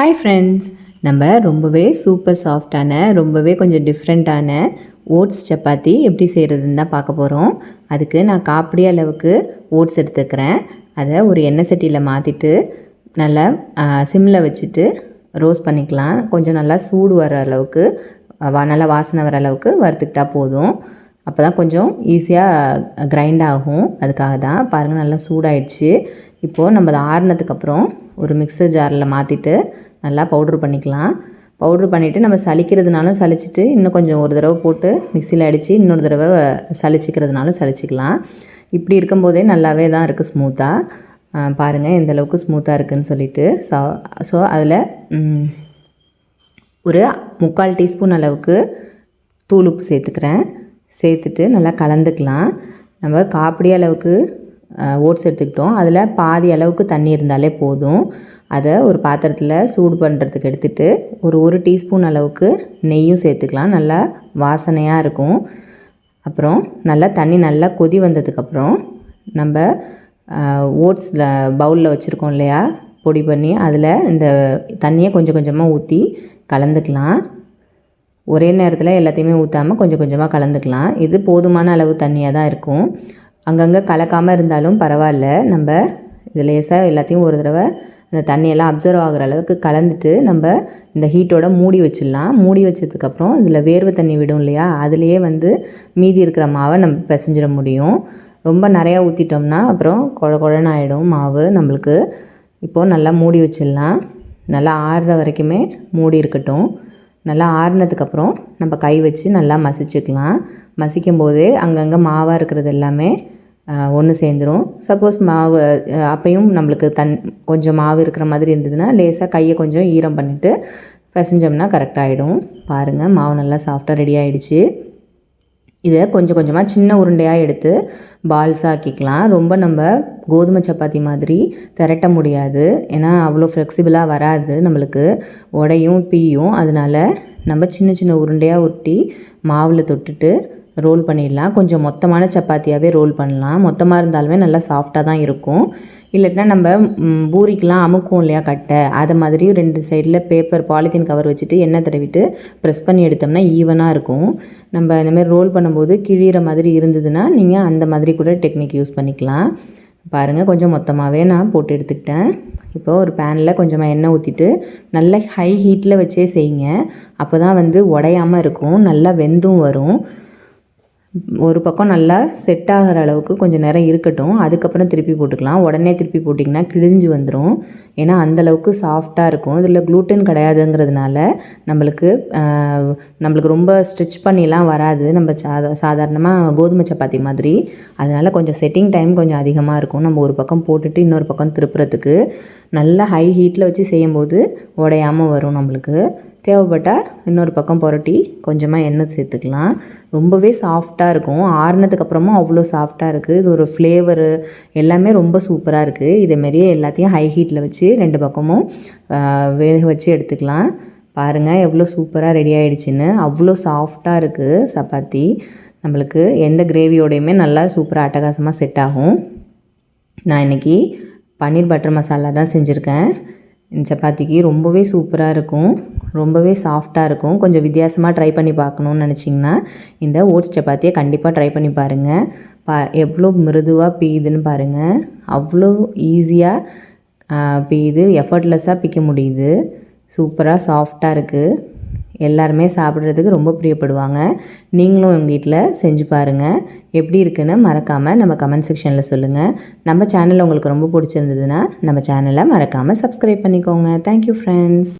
Hi friends நம்ம ரொம்பவே super சாஃப்டான ரொம்பவே கொஞ்சம் டிஃப்ரெண்ட்டான ஓட்ஸ் சப்பாத்தி எப்படி செய்கிறதுன்னு தான் பார்க்க போகிறோம் அதுக்கு நான் காப்பிடி அளவுக்கு ஓட்ஸ் எடுத்துக்கிறேன். அதை ஒரு எண்ணெய் சட்டியில் மாற்றிட்டு நல்லா சிம்மில் வச்சுட்டு ரோஸ்ட் பண்ணிக்கலாம். கொஞ்சம் நல்லா சூடு வர அளவுக்கு வா நல்லா வாசனை வர அளவுக்கு வறுத்துக்கிட்டா போதும். அப்போ தான் கொஞ்சம் ஈஸியாக கிரைண்ட் ஆகும். அதுக்காக தான் பாருங்கள் நல்லா சூடாயிடுச்சு. இப்போது நம்ம அதை ஆறுனதுக்கப்புறம் ஒரு மிக்சர் ஜாரில் மாற்றிட்டு நல்லா பவுட்ரு பண்ணிக்கலாம். பவுட்ரு பண்ணிவிட்டு நம்ம சலிக்கிறதுனாலும் சளிச்சிட்டு இன்னும் கொஞ்சம் ஒரு தடவை போட்டு மிக்சியில் அடித்து இன்னொரு தடவை சலிச்சிக்கிறதுனாலும் சலிச்சிக்கலாம் இப்படி இருக்கும்போதே நல்லாவே தான் இருக்குது ஸ்மூத்தாக பாருங்கள் எந்த அளவுக்கு ஸ்மூத்தாக இருக்குதுன்னு சொல்லிட்டு. ஸோ ஸோ அதில் ஒரு முக்கால் டீஸ்பூன் அளவுக்கு தூள் உப்பு சேர்த்துக்கிறேன். சேர்த்துட்டு நல்லா கலந்துக்கலாம். நம்ம காப்பிடி அளவுக்கு ஓட்ஸ் எடுத்துக்கிட்டோம். அதில் பாதி அளவுக்கு தண்ணி இருந்தாலே போதும். அதை ஒரு பாத்திரத்தில் சூடு பண்ணுறதுக்கு எடுத்துகிட்டு ஒரு ஒரு டீஸ்பூன் அளவுக்கு நெய்யும் சேர்த்துக்கலாம். நல்லா வாசனையாக இருக்கும். அப்புறம் நல்லா தண்ணி நல்லா கொதி வந்ததுக்கப்புறம் நம்ம ஓட்ஸில் பவுலில் வச்சுருக்கோம் இல்லையா? பொடி பண்ணி அதில் இந்த தண்ணியை கொஞ்சம் கொஞ்சமாக ஊற்றி கலந்துக்கலாம். ஒரே நேரத்தில் எல்லாத்தையுமே ஊற்றாமல் கொஞ்சம் கொஞ்சமாக கலந்துக்கலாம். இது போதுமான அளவு தண்ணியாக தான் இருக்கும். அங்கங்கே கலக்காமல் இருந்தாலும் பரவாயில்ல. நம்ம இது லேசாக எல்லாத்தையும் ஒரு தடவை அந்த தண்ணியெல்லாம் அப்சர்வ் ஆகிற அளவுக்கு கலந்துட்டு நம்ம இந்த ஹீட்டோட மூடி வச்சிடலாம். மூடி வச்சதுக்கப்புறம் இதில் வேர்வை தண்ணி விடும் இல்லையா? அதுலேயே வந்து மீதி இருக்கிற மாவை நம்ம பிசைஞ்சிட முடியும். ரொம்ப நிறையா ஊற்றிட்டோம்னா அப்புறம் குழ குழன்னு ஆகிடும் மாவு நம்மளுக்கு. இப்போது நல்லா மூடி வச்சிடலாம். நல்லா ஆறுற வரைக்குமே மூடி இருக்கட்டும். நல்லா ஆறுனதுக்கப்புறம் நம்ம கை வச்சு நல்லா மசிச்சுக்கலாம். மசிக்கும் போதே அங்கங்கே மாவாக இருக்கிறது எல்லாமே ஒன்று சேர்ந்துடும் சப்போஸ் மாவு அப்பையும் நம்மளுக்கு தன் கொஞ்சம் மாவு இருக்கிற மாதிரி இருந்ததுன்னா லேசாக கையை கொஞ்சம் ஈரம் பண்ணிவிட்டு பிசைஞ்சோம்னா கரெக்டாகிடும் பாருங்கள் மாவு நல்லா சாஃப்டாக ரெடி ஆகிடுச்சு இதை கொஞ்சம் கொஞ்சமாக சின்ன உருண்டையாக எடுத்து பால்ஸ் ஆக்கிக்கலாம் ரொம்ப நம்ம கோதுமை சப்பாத்தி மாதிரி திரட்ட முடியாது. ஏன்னா அவ்வளோ ஃப்ளெக்சிபிளாக வராது நம்மளுக்கு. உடையும் பீயும் அதனால் நம்ம சின்ன சின்ன உருண்டையாக உருட்டி மாவில் தொட்டுட்டு ரோல் பண்ணிடலாம். கொஞ்சம் மொத்தமான சப்பாத்தியாகவே ரோல் பண்ணலாம். மொத்தமாக இருந்தாலுமே நல்லா சாஃப்டாக தான் இருக்கும். இல்லைன்னா நம்ம பூரிக்கெலாம் அமுக்கும் இல்லையா கட்டை? அதை மாதிரி ரெண்டு சைடில் பேப்பர் பாலித்தீன் கவர் வச்சுட்டு எண்ணெய் தடவிட்டு ப்ரெஸ் பண்ணி எடுத்தோம்னா ஈவனாக இருக்கும். நம்ம இந்தமாதிரி ரோல் பண்ணும்போது கிழிகிற மாதிரி இருந்ததுன்னா நீங்கள் அந்த மாதிரி கூட டெக்னிக் யூஸ் பண்ணிக்கலாம். பாருங்கள் கொஞ்சம் மொத்தமாகவே நான் போட்டு எடுத்துக்கிட்டேன். இப்போ ஒரு பேனில் கொஞ்சமாக எண்ணெய் ஊற்றிட்டு நல்ல ஹை ஹீட்டில் வச்சே செய்யுங்க. அப்போ தான் வந்து உடையாமல் இருக்கும். நல்லா வெந்தும் வரும். ஒரு பக்கம் நல்லா செட் ஆகிற அளவுக்கு கொஞ்சம் நேரம் இருக்கட்டும். அதுக்கப்புறம் திருப்பி போட்டுக்கலாம். உடனே திருப்பி போட்டிங்கன்னா கிழிஞ்சு வந்துடும் ஏன்னா அந்தளவுக்கு சாஃப்டாக இருக்கும். இதில் க்ளூட்டன் கிடையாதுங்கிறதுனால நம்மளுக்கு நம்மளுக்கு ரொம்ப ஸ்ட்ரிச் பண்ணிலாம் வராது. நம்ம சாதா சாதாரணமாக கோதுமை சப்பாத்தி மாதிரி. அதனால் கொஞ்சம் செட்டிங் டைம் கொஞ்சம் அதிகமாக இருக்கும். நம்ம ஒரு பக்கம் போட்டுட்டு இன்னொரு பக்கம் திருப்புறதுக்கு. நல்லா ஹை ஹீட்டில் வச்சு செய்யும்போது உடையாமல் வரும் நம்மளுக்கு. தேவைப்பட்டால் இன்னொரு பக்கம் புரட்டி கொஞ்சமாக எண்ணெய் சேர்த்துக்கலாம். ரொம்பவே சாஃப்டாக இருக்கும். ஆறுனதுக்கப்புறமும் அவ்வளோ சாஃப்டாக இருக்குது இது ஒரு ஃப்ளேவரு எல்லாமே ரொம்ப சூப்பராக இருக்குது இதேமாரியே எல்லாத்தையும் ஹை ஹீட்டில் வச்சு ரெண்டு பக்கமும் வேக வச்சு எடுத்துக்கலாம். பாருங்கள் எவ்வளோ சூப்பராக ரெடி ஆகிடுச்சின்னு அவ்வளோ சாஃப்டாக இருக்குது சப்பாத்தி. நம்மளுக்கு எந்த கிரேவியோடையுமே நல்லா சூப்பராக அட்டகாசமாக செட் ஆகும். நான் இன்றைக்கி பன்னீர் பட்டர் மசாலா தான் செஞ்சுருக்கேன். சப்பாத்திக்கு ரொம்பவே சூப்பராக இருக்கும். ரொம்பவே சாஃப்டாக இருக்கும். கொஞ்சம் வித்தியாசமாக ட்ரை பண்ணி பார்க்கணுன்னு நினச்சிங்கன்னா இந்த ஓட்ஸ் சப்பாத்தியை கண்டிப்பாக ட்ரை பண்ணி பாருங்கள் பா எவ்வளோ மிருதுவாக பீயுதுன்னு பாருங்கள் அவ்வளோ ஈஸியாக பீயுது எஃபர்ட்லெஸ்ஸாக பிக்க முடியுது. சூப்பராக சாஃப்டாக இருக்குது எல்லாருமே சாப்பிட்றதுக்கு ரொம்ப பிரியப்படுவாங்க. நீங்களும் உங்கள் வீட்டில் செஞ்சு பாருங்கள் எப்படி இருக்குன்னு மறக்காமல் நம்ம கமெண்ட் செக்ஷனில் சொல்லுங்கள் நம்ம சேனல் உங்களுக்கு ரொம்ப பிடிச்சிருந்ததுன்னா நம்ம சேனலை மறக்காமல் சப்ஸ்கிரைப் பண்ணிக்கோங்க. Thank you friends